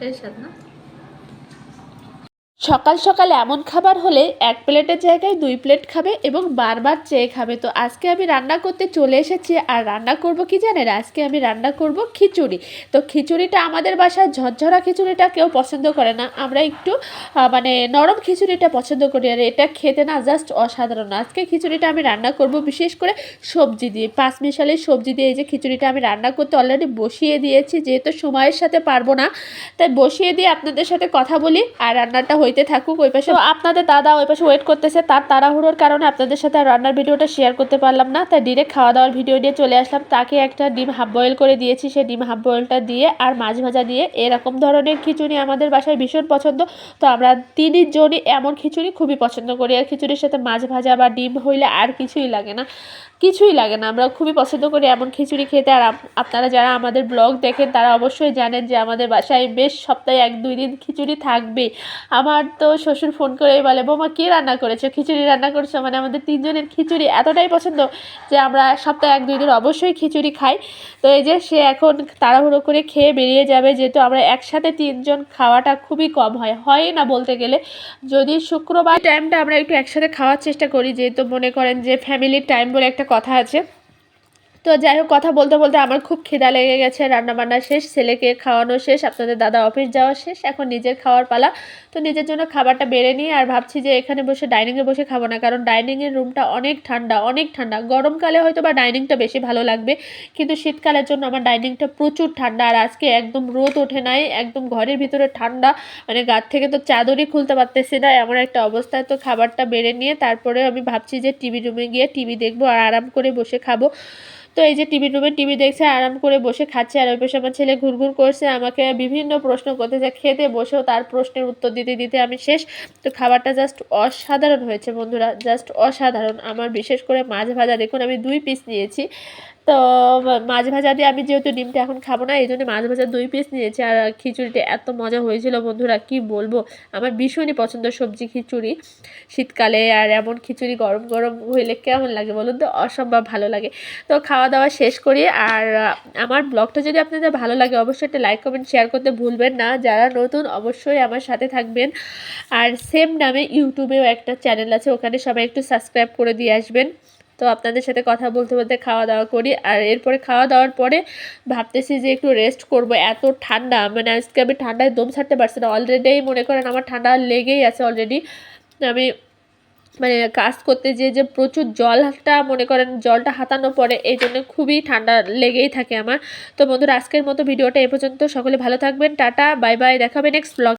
সেই স্বাদ না সকাল সকাল এমন খাবার হলে এক প্লেটের জায়গায় দুই প্লেট খাবে এবং বারবার চেয়ে খাবে। তো আজকে আমি রান্না করতে চলে এসেছি আর রান্না করব কি জানেন? আজকে আমি রান্না করব খিচুড়ি। তো খিচুড়িটা আমাদের বাসায় ঝরঝরা খিচুড়িটা কেউ পছন্দ করে না। আমরা একটু মানে নরম খিচুড়িটা পছন্দ করি আর এটা খেতে না জাস্ট অসাধারণ। আজকে খিচুড়িটা আমি রান্না করব বিশেষ করে সবজি দিয়ে। পাঁচ মিশালি সবজি দিয়ে এই যে খিচুড়িটা আমি রান্না করতে অলরেডি বসিয়ে দিয়েছি। যেহেতু সময়ের সাথে পারব না, তাই বসিয়ে দিয়ে আপনাদের সাথে কথা বলি আর রান্নাটা হইতে থাকুক, ওই পাশে আপনাদের দাদা ওই পাশে ওয়েট করতেছে, তার তাড়াহুড়োর কারণে আপনাদের সাথে রান্নার ভিডিওটা শেয়ার করতে পারলাম না, তাই ডিরেক্ট খাওয়া দাওয়ার ভিডিও নিয়ে চলে আসলাম। তাকে একটা ডিম হাফ বয়েল করে দিয়েছি সেই ডিম হাফ বয়েলটা দিয়ে আর মাছ ভাজা দিয়ে, এরকম ধরনের খিচুড়ি আমাদের বাসায় ভীষণ পছন্দ। তো আমরা তিনজনই এমন খিচুড়ি খুবই পছন্দ করি, আর খিচুড়ির সাথে মাছ ভাজা বা ডিম হইলে আর কিছুই লাগে না, কিছুই লাগে না। আমরা খুবই পছন্দ করি এমন খিচুড়ি খেতে, আর আপনারা যারা আমাদের ব্লগ দেখেন, তারা অবশ্যই জানেন যে আমাদের বাসায় বেশ সপ্তাহে এক দুই দিন খিচুড়ি থাকবে আমার তো শ্বশুর ফোন করে বলে, বৌমা, কী রান্না করেছ? খিচুড়ি রান্না করেছ? মানে আমাদের তিনজনের খিচুড়ি এতটাই পছন্দ যে আমরা সপ্তাহে এক, দুই দিন অবশ্যই খিচুড়ি খাই। তো এই যে সে এখন তাড়াহুড়ো করে খেয়ে বেরিয়ে যাবে, যেহেতু আমরা একসাথে তিনজন খাওয়াটা খুবই কম হয়। হয় না বলতে গেলে, যদি শুক্রবার টাইমটা আমরা একটু একসাথে খাওয়ার চেষ্টা করি, যেহেতু মনে করেন যে ফ্যামিলির টাইম বলে একটা কথা আছে। তো যাই হোক, কথা বলতে বলতে আমার খুব খিদা লেগে গেছে রান্না বান্না শেষ, ছেলেকে খাওয়ানো শেষ, আপনাদের দাদা অফিস যাওয়া শেষ, এখন নিজের খাওয়ার পালা। তো নিজের জন্য খাবারটা বেড়ে নিয়ে আর ভাবছি যে এখানে বসে ডাইনিংয়ে বসে খাব না, কারণ ডাইনিংয়ের রুমটা অনেক ঠান্ডা অনেক ঠান্ডা। গরমকালে হয়তো বা ডাইনিংটা বেশি ভালো লাগবে, কিন্তু শীতকালের জন্য আমার ডাইনিংটা প্রচুর ঠান্ডা আর আজকে একদম রোদ ওঠে নাই, একদম ঘরের ভিতরে ঠান্ডা মানে গার থেকে তো চাদরই খুলতে পারতেছি না, এমন একটা অবস্থায় তো খাবারটা বেড়ে নিয়ে তারপরে আমি ভাবছি যে টিভি রুমে গিয়ে টিভি দেখব আর আরাম করে বসে খাব। তো এই যে টিভি রুমে টিভি দেখছে, আরাম করে বসে খাচ্ছে, আর ওই পাশে আমার ছেলে ঘুরঘুর করছে, আমাকে বিভিন্ন প্রশ্ন করতে করতেছে খেতে বসেও তার প্রশ্নের উত্তর দিতে দিতে আমি শেষ। তো খাবারটা জাস্ট অসাধারণ হয়েছে বন্ধুরা জাস্ট অসাধারণ। আমার বিশেষ করে মাছ ভাজা, দেখুন আমি দুই পিস নিয়েছি। তো মাছ ভাজা দিয়ে আমি যেহেতু ডিমটা এখন খাব না এই জন্য মাছ ভাজা দুই পিস নিয়েছি, আর খিচুড়িটা এত মজা হয়েছিল বন্ধুরা, কি বলব? আমার ভীষণই পছন্দ সবজি খিচুড়ি শীতকালে, আর এমন খিচুড়ি গরম গরম হইলে কেমন লাগে বলুন তো? অসম্ভব ভালো লাগে। তো খাওয়া দাওয়া শেষ করি। আর আমার ব্লগটা যদি আপনাদের ভালো লাগে, অবশ্যই একটা লাইক কমেন্ট শেয়ার করতে ভুলবেন না। যারা নতুন, অবশ্যই আমার সাথে থাকবেন। আর সেম নামে ইউটিউবেও একটা চ্যানেল আছে, ওখানে সবাই একটু সাবস্ক্রাইব করে দিয়ে আসবেন। তো আপনাদের সাথে কথা বলতে বলতে খাওয়া দাওয়া করি। আর এরপরে খাওয়া দাওয়ার পরে ভাবতেছি যে একটু রেস্ট করব। এত ঠান্ডা মানে আজকে আমি ঠান্ডায় দম ছাড়তে পারছি না। অলরেডি মনে করেন আমার ঠান্ডা লেগেই আছে অলরেডি আমি মানে কাজ করতে যে যে প্রচুর জলটা, মনে করেন জলটা হাতানো পড়ে, এই জন্য খুবই ঠান্ডা লেগেই থাকে আমার। তো বন্ধুরা, আজকের মতো ভিডিওটা এ পর্যন্ত। সকলে ভালো থাকবেন, টাটা, বাই বাই, দেখাবে নেক্সট ব্লগ